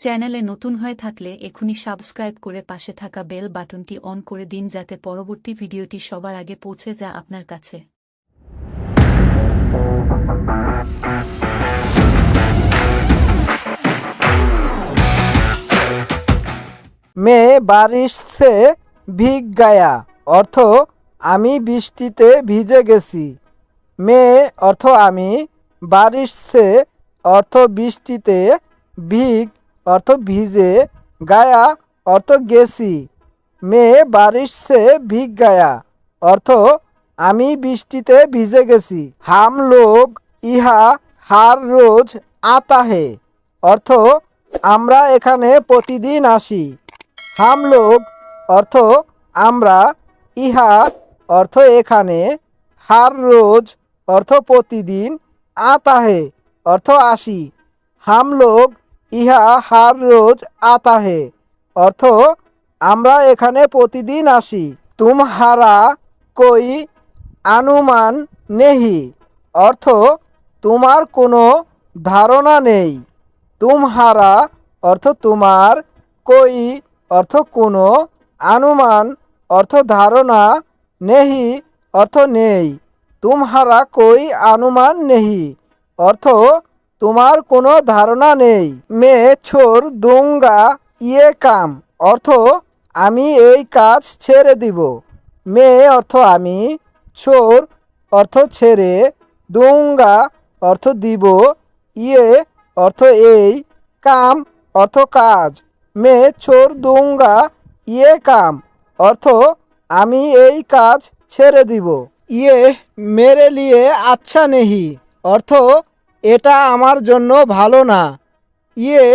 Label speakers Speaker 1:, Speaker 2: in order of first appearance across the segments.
Speaker 1: চ্যানেলে নতুন হয়ে থাকলে এখনই সাবস্ক্রাইব করে পাশে থাকা বেল বাটনটি অন করে দিন যাতে পরবর্তী ভিডিওটি সবার আগে পৌঁছে যায় আপনার কাছে।
Speaker 2: মে বারিশ সে ভিগ গায়া, অর্থ আমি বৃষ্টিতে ভিজে গেছি। মে অর্থ আমি বারিশ সে অর্থ বৃষ্টিতে ভিগ অর্থ ভিজে গায়া, অর্থ গেছি। মে বারিশ সে ভিগ গায়া, অর্থ আমি বৃষ্টিতে ভিজে গেছি। হাম লোক ইহা হার রোজ আতা হে অর্থ আমরা এখানে প্রতিদিন আসি। হাম লোক, অর্থ আমরা ইহা, অর্থ এখানে হার রোজ, অর্থ প্রতিদিন আতাহে, অর্থ আসি। হাম লোক ইহা হার রোজ আতাহে। অর্থ, আমরা এখানে প্রতিদিন আসি। তুমহারা কই আনুমান নেহি। অর্থ, তোমার কোনো ধারণা নেই। তুমহারা অর্থ তোমার কই, অর্থ কোনো আনুমান, অর্থ ধারণা নেহি, অর্থ নেই। তুমহারা কই আনুমান নেহি। অর্থ তোমার কোনো ধারণা নেই। মে ছোর দুঙ্গা ইয়ে কাম। অর্থ, আমি এই কাজ ছেড়ে দিব। মে অর্থ আমি, ছোর অর্থ ছেড়ে, দুঙ্গা অর্থ দিব ইয়ে অর্থ এই, কাম অর্থ কাজ। মে ছোর দুঙ্গা ইয়ে কাম। অর্থ, আমি এই কাজ ছেড়ে দিব। ইয়ে মেরে লিয়ে আচ্ছা নেহি। অর্থ এটা আমার জন্য ভালো না। ইয়ে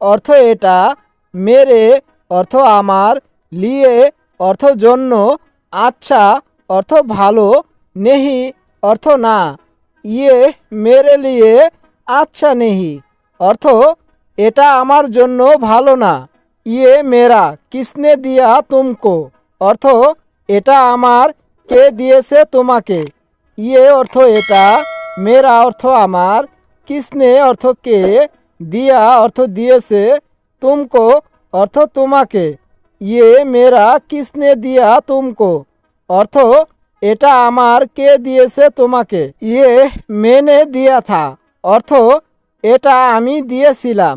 Speaker 2: অর্থ এটা, মেরে অর্থ আমার, লিয়ে অর্থ জন্য আচ্ছা অর্থ ভালো, নেহি অর্থ না। ইয়ে মেরে লিয়ে আচ্ছা নেহি অর্থ এটা আমার জন্য ভালো না। ইয়ে মেরা, কিসনে দিয়া তুমকো? অর্থ এটা আমার, কে দিয়েছে তোমাকে? ইয়ে অর্থ এটা মেরা অর্থ আমার কিসনে অর্থ কে, দিয়া অর্থ দিয়েছে, তুমকো অর্থ তোমাকে। ইয়ে মেরা কিসনে দিয়া তুমকো অর্থ, এটা আমার কে দিয়েছে তোমাকে। ইয়ে মেনে দিয়া থা অর্থ, এটা আমি দিয়েছিলাম।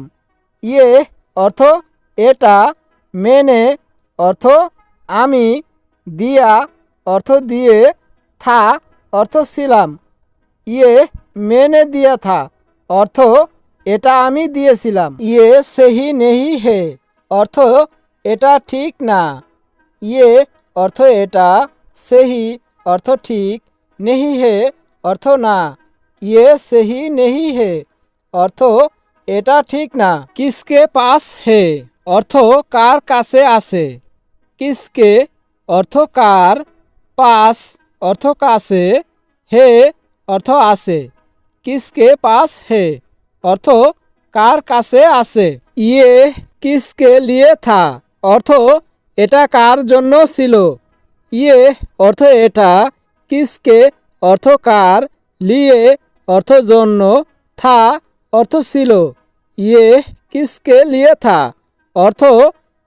Speaker 2: ইয়ে অর্থ, এটা মেনে অর্থ, আমি দিয়া অর্থ দিয়ে থা অর্থ ছিলাম। ইয়ে মেনে দিয়া থা অর্থ এটা আমি দিয়েছিলাম ইয়ে সেহি নেহি হে অর্থ এটা ঠিক না ইয়ে অর্থ এটা সেহি অর্থ ঠিক নেহি হে অর্থ না ইয়ে সেহি নেহি হে অর্থ এটা ঠিক না কিসকে পাস হে অর্থ কার কাছে আছে কিসকে অর্থ কার পাস অর্থ কাছে হে অর্থ আছে। কিসকে পাস হে? অর্থ কার কাছে আছে? ইয়ে কিসকে লিয়ে থা? অর্থ এটা কার জন্য ছিল? ইয়ে অর্থ এটা, কিসকে অর্থ কার? লিয়ে অর্থ জন্য থা অর্থ ছিল। ইয়ে কিসকে লিয়ে থা? অর্থ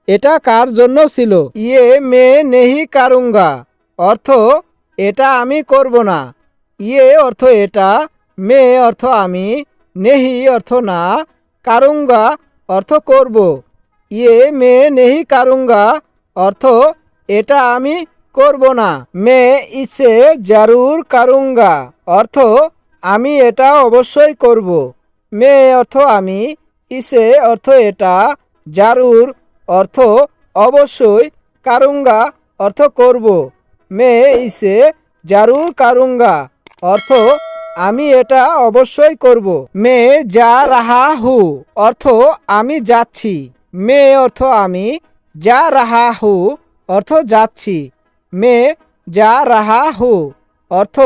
Speaker 2: এটা কার জন্য ছিল? ইয়ে মে নেহি কারুঙ্গা। অর্থ এটা আমি করব না। ইয়ে অর্থ এটা, মে অর্থ আমি, নেহি অর্থ না, কারুঙ্গা অর্থ করব। ইয়ে মে, নেহি, কারুঙ্গা অর্থ এটা আমি করব না। মে ইসে জারুর, কারুঙ্গা অর্থ আমি এটা অবশ্যই করব। মে অর্থ আমি ইসে অর্থ এটা, জারুর অর্থ অবশ্যই কারুঙ্গা অর্থ করব। মে ইসে জারুর, কারুঙ্গা অর্থ, আমি এটা অবশ্যই করব। মে যা রাহা হু। অর্থ, আমি যাচ্ছি। মে অর্থ, আমি। যা রাহা হু। অর্থ, যাচ্ছি। মে যা রাহা হু। অর্থ,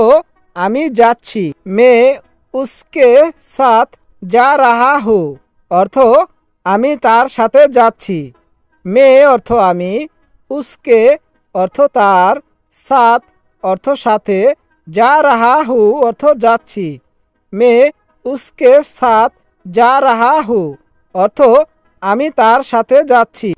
Speaker 2: আমি যাচ্ছি। মে উসকে সাথ, যা রাহা হু। অর্থ, আমি তার সাথে যাচ্ছি। মে অর্থ, আমি। উসকে, অর্থ, তার। সাথ, অর্থ, সাথে। যা রাহা হু অর্থ যাচ্ছি। মে উসকে সাথ যা রাহা হু অর্থ আমি তার সাথে যাচ্ছি।